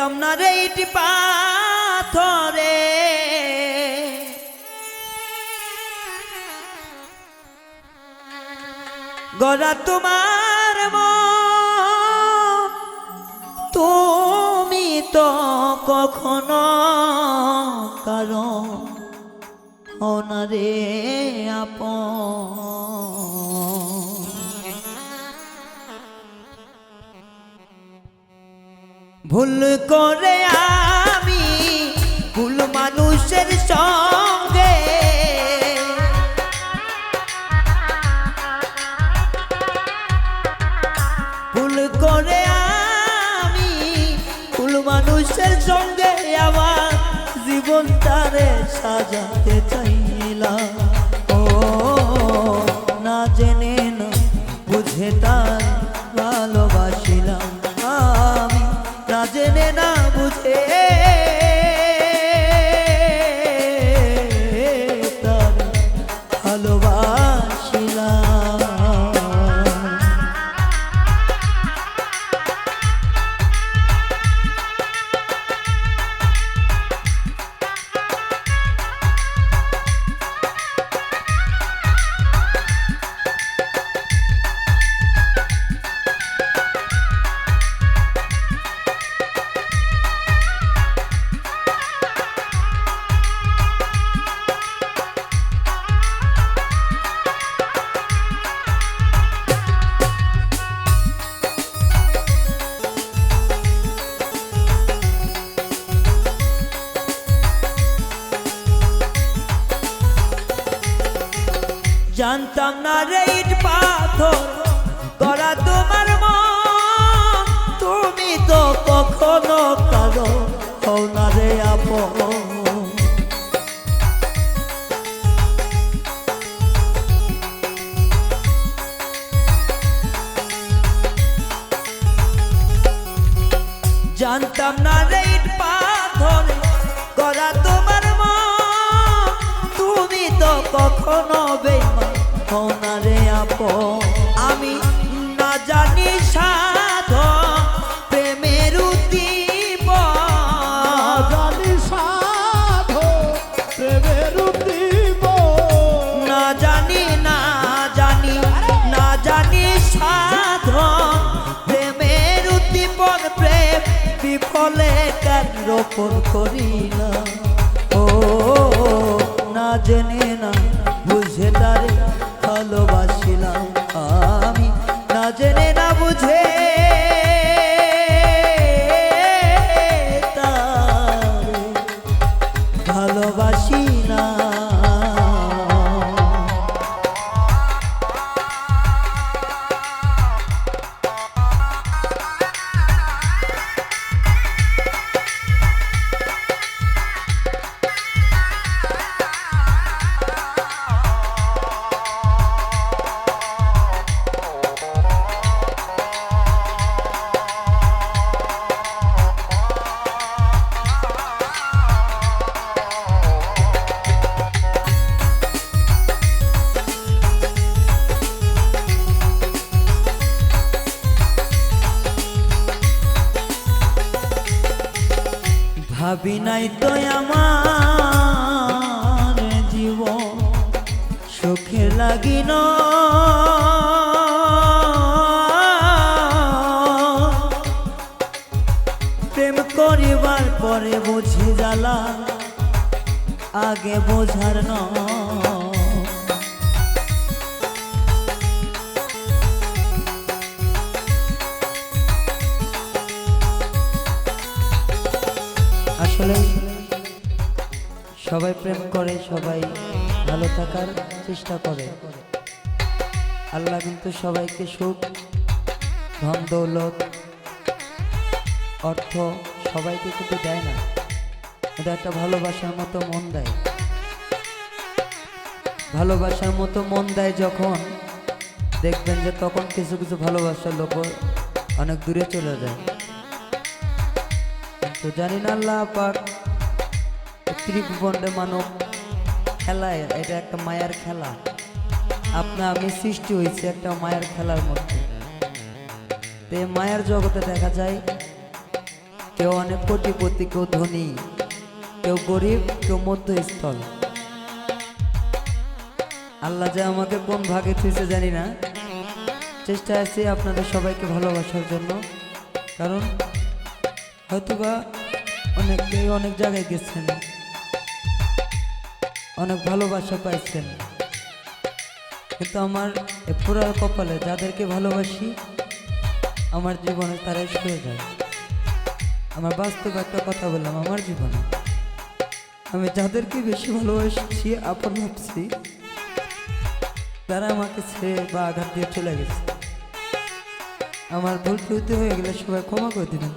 জানতাম না রে ইটি পাথরে। গড়া তোমার তুমি তো কখনো কারণ অনারে আপন। ভুল করে আমি ভুল মানুষের সঙ্গে। ভুল করে আমি ভুল মানুষের সঙ্গে আমার জীবন তারে সাজাতে চাইলাম। ও, না জেনে না বুঝে তার জানতাম ইট পাথর, গড়া তোমার মন। তুমি তো কখনো কারও হও না জানতাম না রে ইট পাথর, গড়া তোমার মন। তুমি তো কখনো বেমান হও না রে আপন আমি না জানি সাধ প্রেমের উদ্দীপ। জানি সাধো প্রেমের দিব না জানি না জানি না জানি সাধ প্রেমের উদ্দীপন প্রেম বিফলে কেন রোপণ করিলাম ও না জেনে ভাবি নাই তো আমার জীব সুখে লাগিন প্রেম করিবার পরে বুঝি জ্বালা, আগে বোঝার নয়। আসলে সবাই প্রেম করে, সবাই ভালো থাকার চেষ্টা করে। আল্লাহ কিন্তু সবাইকে সুখ, ধন, দৌলত, অর্থ সবাইকে কিন্তু দেয় না। এটা একটা ভালোবাসার মতো মন দেয়। ভালোবাসার মতো মন দেয় যখন দেখবেন যে তখন কিছু কিছু ভালোবাসার লোক অনেক দূরে চলে যায়। তো জানি না আল্লাহ পাক ত্রিভুবনে মানব খেলায় এটা একটা মায়ার খেলা। আপনা, আমি সৃষ্টি হয়েছে একটা মায়ার খেলার মধ্যে। তো এই মায়ার জগতে দেখা যায়, কেউ অনেক কোটিপতি, কেউ ধনী, কেউ গরিব, কেউ মধ্যস্থল। আল্লাহ যে আমাকে কোন ভাগে থুইছে জানি না। চেষ্টা আছি আপনাদের সবাইকে ভালোবাসার জন্য। কারণ হয়তোবা অনেকে অনেক জায়গায় গেছেন, অনেক ভালোবাসা পাইছেন। কিন্তু আমার এ পুরা কপালে যাদেরকে ভালোবাসি, আমার জীবনে তারাই সয়ে যায়। আমার বাস্তব একটা কথা বললাম, আমার জীবনে। আমি যাদেরকে বেশি ভালোবাসছি, আপন ভাবছি, তারা আমাকে ছেড়ে বা আঘাত দিয়ে চলে গেছে। আমার ভুল হয়ে গেলে সবাই ক্ষমা করে দিবেন।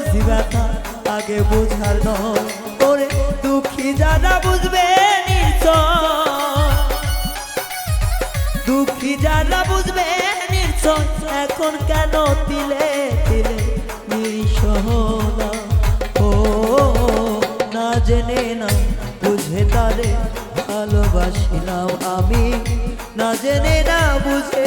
বুঝি ব্যথা আগে বুঝার ওরে দুঃখী যারা বুঝবে দুঃখী যারা বুঝবে এখন কেন দিলে দিলে ও, না জেনে না বুঝে তারে ভালোবাসিলাম আমি। না জেনে না বুঝে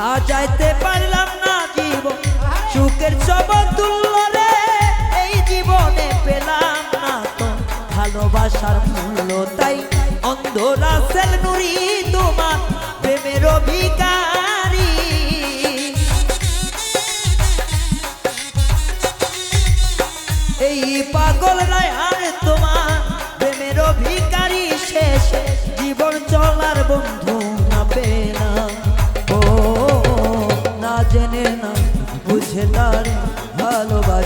সাজাইতে পারলাম না জীবন। সুখের সমতুল্য রে, এই জীবনে পেলাম না তো। ভালোবাসার মূল্য তাই অন্ধরা রাসেল নুরি তোমার প্রেমের অধিকারী এই পাগল রায় আর তোমার প্রেমের অধিকারী শেষ।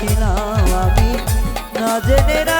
ভালোবাসিলাম আমি। না জেনে